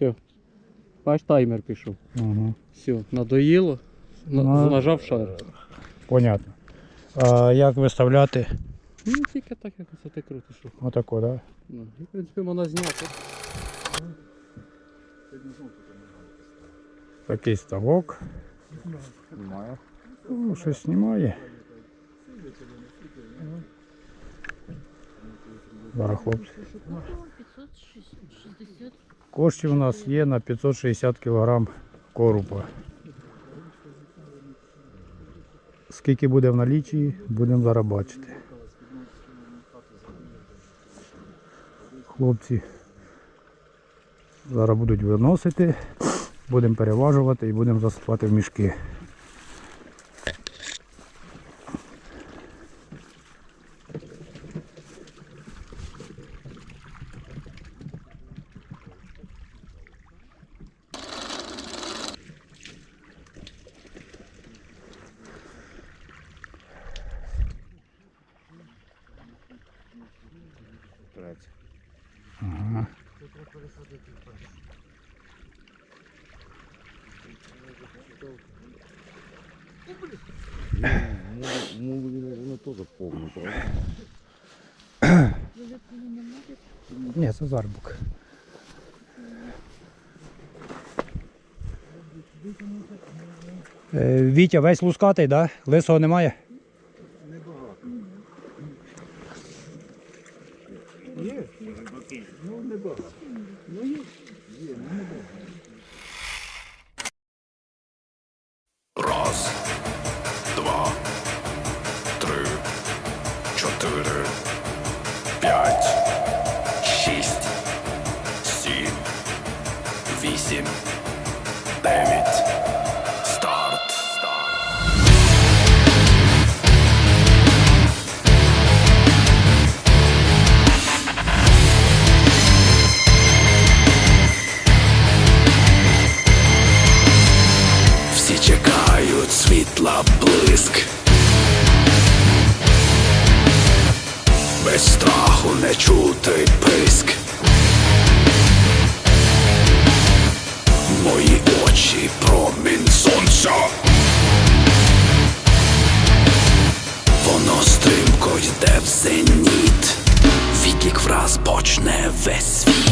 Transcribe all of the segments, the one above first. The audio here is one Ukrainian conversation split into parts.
Все. Бач, таймер пішов. Угу. Все, надоїло. На-. Нажав шар. Понятно. А як виставляти? Ну, тільки так, як це ти крутиш. що. Отако, да? Ну, і, в принципі, можна зняти. Такий ставок. Немає. Ну, щось знімає. Зараз хлопці. 560. Коштів у нас є на 560 кг корупа. Скільки буде в налічі, будемо зараз бачити. Хлопці зараз будуть виносити, будемо переважувати і будемо засипати в мішки. Мулы, наверное, тоже помню, правда? Ні, це зарбук. Е, Вітя весь лускатий, да? Лисого немає? Раз, два, три, чотири, п'ять, блиск. Без страху не чути писк. Мої очі промінь сонця. Воно стрімко йде в зеніт. Відлік враз почне весь світ.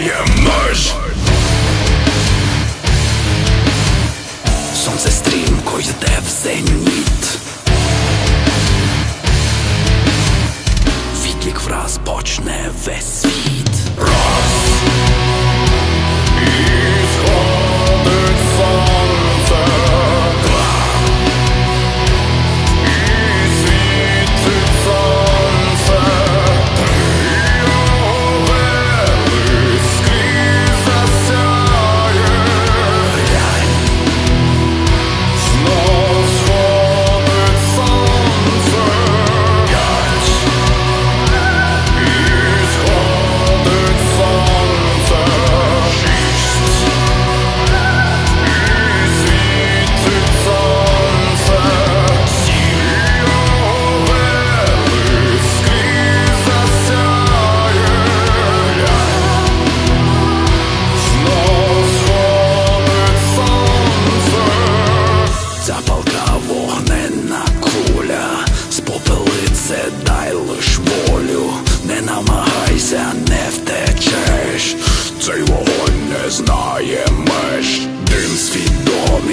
Yeah.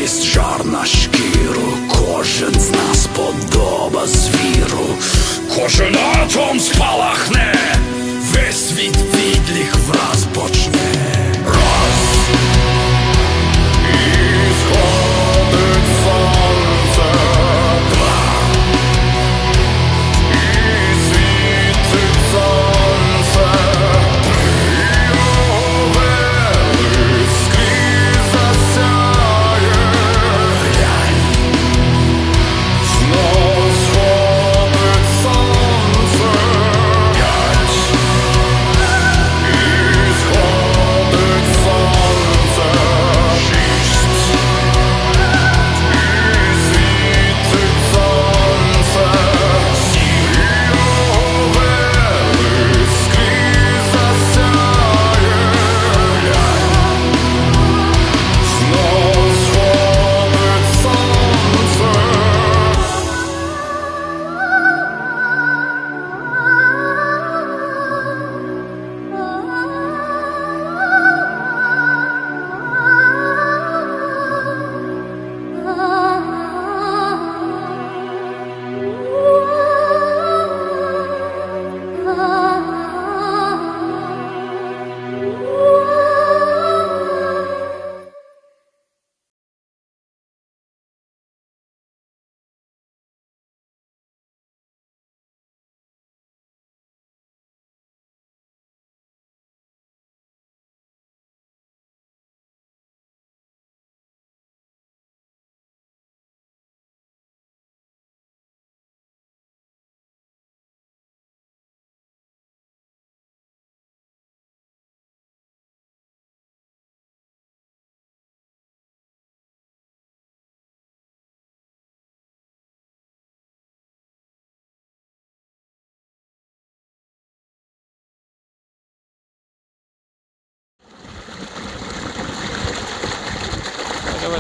Свідомість, жар на шкіру, кожен з нас подоба звіру, кожен атом спалахне, весь світ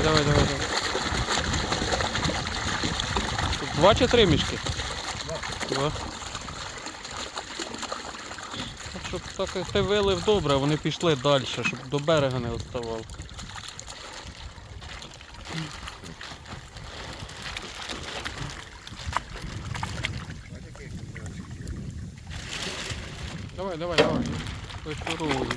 давай, давай, давай. Два чи три мішки? Два. Так, Щоб так ти вилив добре, вони пішли далі, щоб до берега не відставало. Давай, давай, давай. Вишуруй.